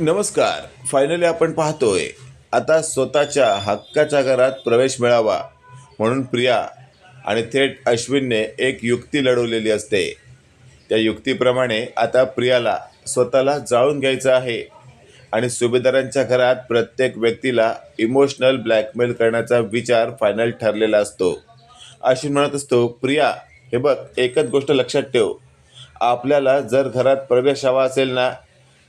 नमस्कार. फायनली आपण पाहतोय. आता स्वतःच्या हक्काच्या घरात प्रवेश मिळावा म्हणून प्रिया आणि थेट अश्विनने एक युक्ती लढवलेली असते. त्या युक्तीप्रमाणे आता प्रियाला स्वतःला जाळून घ्यायचं आहे आणि सुभेदारांच्या घरात प्रत्येक व्यक्तीला इमोशनल ब्लॅकमेल करण्याचा विचार फायनल ठरलेला असतो. अश्विन म्हणत असतो प्रिया हे बघ एकच गोष्ट लक्षात ठेव. आपल्याला जर घरात प्रवेश हवा असेल ना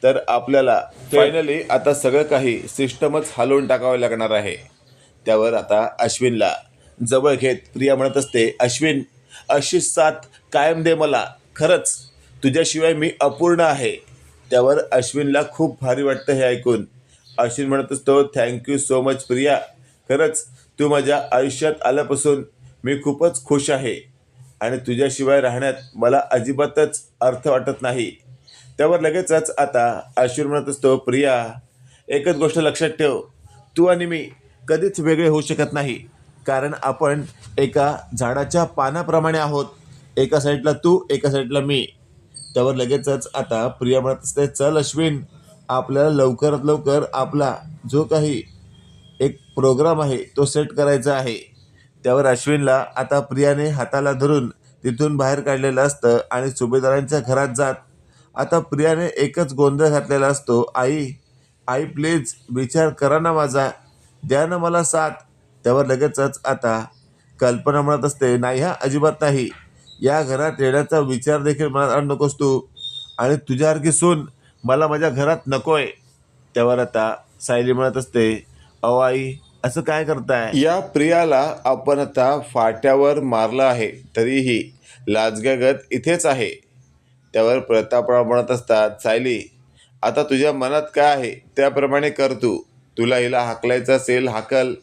तर आपल्याला फायनली आता सगळं काही सिस्टमच हलवून टाकावे लागणार आहे. त्यावर आता अश्विनला जवळ घेत प्रिया म्हणत असते अश्विन अशी साथ कायम दे मला. खरंच तुझ्याशिवाय मी अपूर्ण आहे. त्यावर अश्विनला खूप भारी वाटतं हे ऐकून. अश्विन म्हणत असतो थँक्यू सो मच प्रिया. खरंच तू माझ्या आयुष्यात आल्यापासून मी खूपच खुश आहे आणि तुझ्याशिवाय राहण्यात मला अजिबातच अर्थ वाटत नाही. त्यावर लगेचच आता अश्विन म्हणत असतो प्रिया एकच गोष्ट लक्षात ठेव. तू आणि मी कधीच वेगळे होऊ शकत नाही. कारण आपण एका झाडाच्या पानाप्रमाणे आहोत. एका साईडला तू एका साईडला मी. त्यावर लगेचच आता प्रिया म्हणत असते चल अश्विन आपल्याला लवकरात लवकर आपला जो काही एक प्रोग्राम आहे तो सेट करायचा आहे. त्यावर अश्विनला आता प्रियाने हाताला धरून तिथून बाहेर काढलेलं असतं आणि सुभेदारांच्या घरात जात आता प्रियाने एकच गोंधळ घातलेला असतो आई आई प्लीज विचार करा ना माझा. द्या ना मला साथ. त्यावर लगेचच आता कल्पना म्हणत असते नाही हा अजिबात नाही. या घरात येण्याचा विचार देखील मला आण नकोस तू. आणि तुझ्यासारखी सून मला माझ्या घरात नकोय. त्यावर आता सायली म्हणत असते अहो आई असं काय करताय? या प्रियाला आपण आता फाट्यावर मारलं आहे तरीही लाजग्यागत इथेच आहे. त्यावर प्रतापराव म्हणत असतात सायली आता तुझ्या मनात काय आहे त्याप्रमाणे कर तू. तुला हिला हाकलायचं असेल हाकल.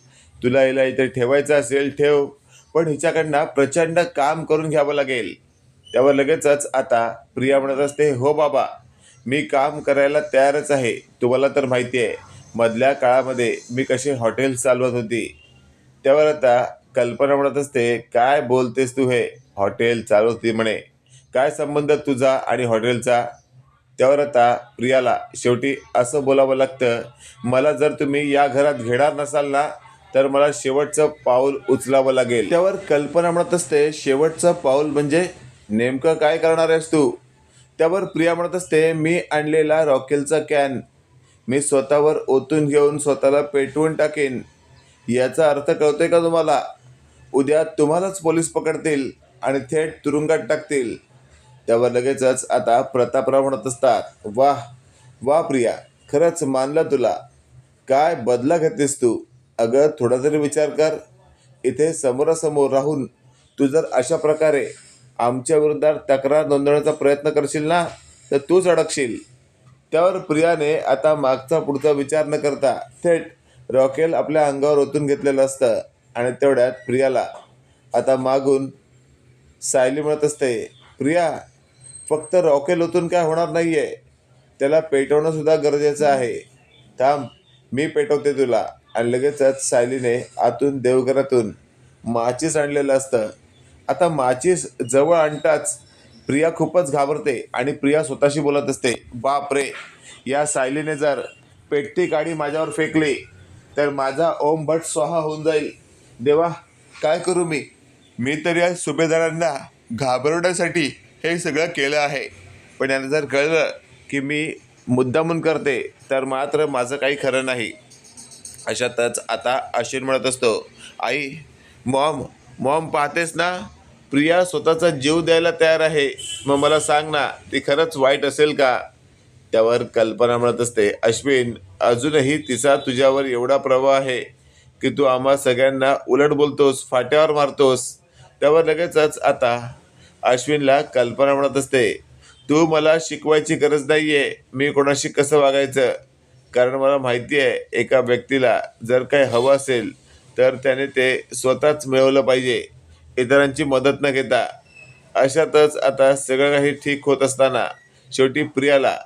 तुला हिला इथे ठेवायचं असेल ठेव. पण हिच्याकडनं प्रचंड काम करून घ्यावं लागेल. त्यावर लगेचच आता प्रिया म्हणत असते हो बाबा मी काम करायला तयारच आहे. तुम्हाला तर माहिती आहे मधल्या काळामध्ये मी कशी हॉटेल चालवत होती. त्यावर आता कल्पना म्हणत असते काय बोलतेस तू हे? हॉटेल चालवती म्हणे. काय संबंध तुझा आणि हॉटेलचा? त्यावर आता प्रियाला शेवटी असं बोलावं लागतं मला जर तुम्ही या घरात घेणार नसाल ना तर मला शेवटचं पाऊल उचलावं लागेल. त्यावर कल्पना म्हणत असते शेवटचं पाऊल म्हणजे नेमकं काय करणार आहेस तू? त्यावर प्रिया म्हणत असते मी आणलेला रॉकेलचा कॅन मी स्वतःवर ओतून घेऊन स्वतःला पेटवून टाकेन. याचा अर्थ कळतोय का तुम्हाला? उद्या तुम्हालाच पोलीस पकडतील आणि थेट तुरुंगात टाकतील. त्यावर लगेचच आता प्रतापराव म्हणत असतात वाह वा प्रिया खरंच मानलं तुला. काय बदला घेतेस तू? अगं थोडा तरी विचार कर. इथे समोरासमोर राहून तू जर अशा प्रकारे आमच्या विरोधात तक्रार नोंदवण्याचा प्रयत्न करशील ना तर तूच अडकशील. त्यावर प्रियाने आता मागचा पुढचा विचार न करता थेट रॉकेल आपल्या अंगावर ओतून घेतलेलं असतं आणि तेवढ्यात प्रियाला आता मागून सायली म्हणत असते प्रिया फक्त रॉकेल ओतून काय होणार नाही आहे त्याला पेटवणंसुद्धा गरजेचं आहे. थांब मी पेटवते तुला. आणि लगेचच सायलीने आतून देवघरातून माचीस आणलेलं असतं. आता माचीस जवळ आणताच प्रिया खूपच घाबरते आणि प्रिया स्वतःशी बोलत असते बाप रे या सायलीने जर पेटती गाडी माझ्यावर फेकली तर माझा ओम भट स्वाहा होऊन जाईल. देवा काय करू मी? मी तर या सुभेदारांना घाबरवण्यासाठी हे सगळं केलं आहे. पण यांना जर कळलं की मी मुद्दामून करते तर मात्र माझं काही खरं नाही. अशातच आता अश्विन म्हणत असतो आई मॉम मॉम पाहतेस ना? प्रिया स्वतःचा जीव द्यायला तयार आहे. मग मला सांग ना ती खरंच वाईट असेल का? त्यावर कल्पना म्हणत असते अश्विन अजूनही तिचा तुझ्यावर एवढा प्रभाव आहे की तू आम्हा सगळ्यांना उलट बोलतोस फाट्यावर मारतोस. त्यावर लगेचच आता अश्विनला कल्पना म्हणत असते तू मला शिकवायची गरज नाही आहे मी कोणाशी कसं वागायचं? कारण मला माहिती आहे एका व्यक्तीला जर काही हवं असेल तर त्याने ते स्वतःच मिळवलं पाहिजे. इतरांची मदत न घेता. अशातच आता सगळं काही ठीक होत असताना शेवटी प्रियाला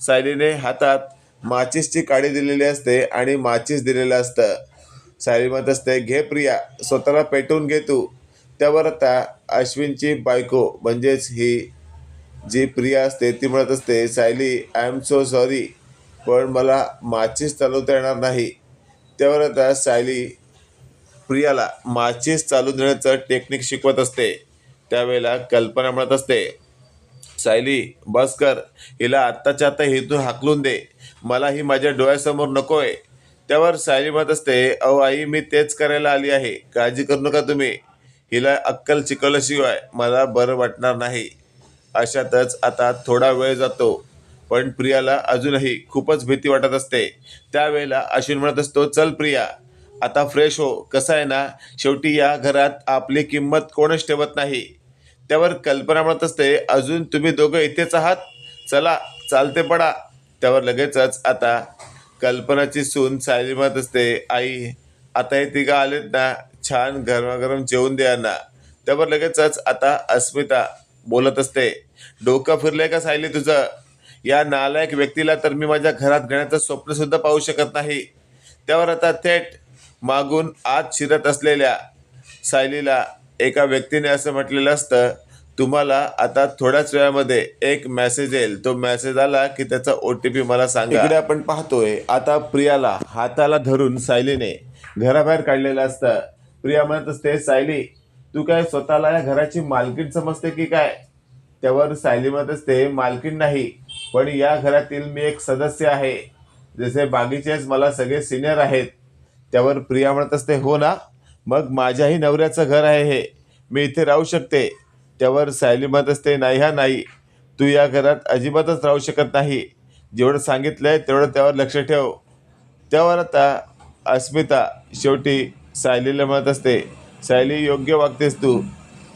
सायलीने हातात माचीसची काडी दिलेली असते आणि माचीस दिलेलं असतं. सायली म्हणत असते घे प्रिया स्वतःला पेटवून घे तू. त्यावर आता अश्विनची बायको म्हणजेच ही जी प्रिया असते ती म्हणत असते Sayali I am so sorry पण मला माचीस चालवता येणार नाही. त्यावर आता सायली प्रियाला माचीस चालू देण्याचं टेक्निक शिकवत असते. त्यावेळेला कल्पना म्हणत असते सायली बस कर हिला आत्ताच्या आत्ता हेतून हाकलून दे. मला ही माझ्या डोळ्यासमोर नको आहे त्यावर सायली म्हणत असते अहो आई मी तेच करायला आली आहे. काळजी करू नका तुम्ही. हिला अक्कल चिकवल्याशिवाय मला बरं वाटणार नाही. अशातच आता थोडा वेळ जातो. पण प्रियाला अजूनही खूपच भीती वाटत असते. त्यावेळेला अश्विन म्हणत असतो चल प्रिया आता फ्रेश हो. कसं आहे ना शेवटी या घरात आपली किंमत कोणच ठेवत नाही. त्यावर कल्पना म्हणत असते अजून तुम्ही दोघं इथेच आहात? चला चालते पडा. त्यावर लगेचच आता कल्पनाची सून सायली म्हणत असते आई आता हे तिघं आलेत ना छान गरमागरम जेवून द्या ना त्यावर लगेचच आता अस्मिता बोलत असते. डोकं फिरलंय का सायली तुझं? या नालायक व्यक्तीला तर मी माझ्या घरात घेण्याचं स्वप्न सुद्धा पाहू शकत नाही. त्यावर आता थेट मागून आत शिरत असलेल्या सायलीला एका व्यक्तीने असं म्हटलेलं असतं तुम्हाला आता थोड्याच वेळामध्ये एक मेसेज येईल. तो मेसेज आला की त्याचा ओ टी पी मला सांगा. इकडे आपण पाहतोय आता प्रियाला हाताला धरून सायलीने घराबाहेर काढलेलं असतं. प्रिया म्हणत असते सायली तू काय स्वतःला या घराची मालकीण समजते की काय? त्यावर सायली म्हणत असते मालकीण नाही पण या घरातील मी एक सदस्य आहे. जसे बागीचेच मला सगळे सिनियर आहेत. त्यावर प्रिया म्हणत असते हो ना मग माझ्याही नवऱ्याचं घर आहे हे. मी इथे राहू शकते. त्यावर सायली म्हणत असते नाही हा नाही. तू या घरात अजिबातच राहू शकत नाही. जेवढं सांगितलंय तेवढं त्यावर लक्ष ठेव. त्यावर आता अस्मिता शेवटी सायलीला म्हणत असते सायली योग्य वागतेस तू.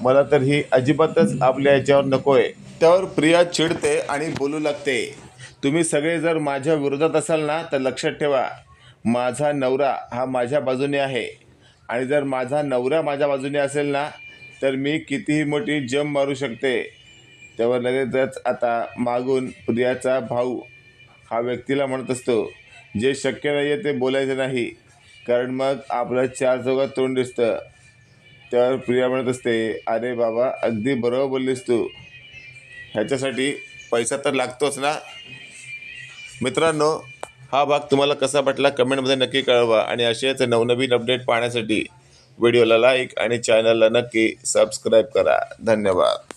मला तर ही अजिबातच आपल्या याच्यावर नको आहे त्यावर प्रिया चिडते आणि बोलू लागते. तुम्ही सगळे जर माझ्या विरोधात असाल ना तर लक्षात ठेवा. माझा नवरा हा माझ्या बाजूने आहे. आणि जर माझा नवरा माझ्या बाजूने असेल ना तर मी कितीही मोठी जम मारू शकते. त्यावर लगेचच आता मागून प्रियाचा भाऊ हा व्यक्तीला म्हणत असतो जे शक्य नाही आहे ते बोलायचं नाही. कारण मग आपलं चार चौघात तोंड दिसतं. त्यावर प्रिया म्हणत असते अरे बाबा अगदी बरोबर बोललीस तू. ह्याच्यासाठी पैसा तर लागतोच ना. मित्रांनो हा भाग तुम्हाला कसा वाटला कमेंटमध्ये नक्की कळवा आणि असेच नवनवीन अपडेट पाहण्यासाठी व्हिडिओला लाईक आणि चॅनलला नक्की सबस्क्राईब करा. धन्यवाद.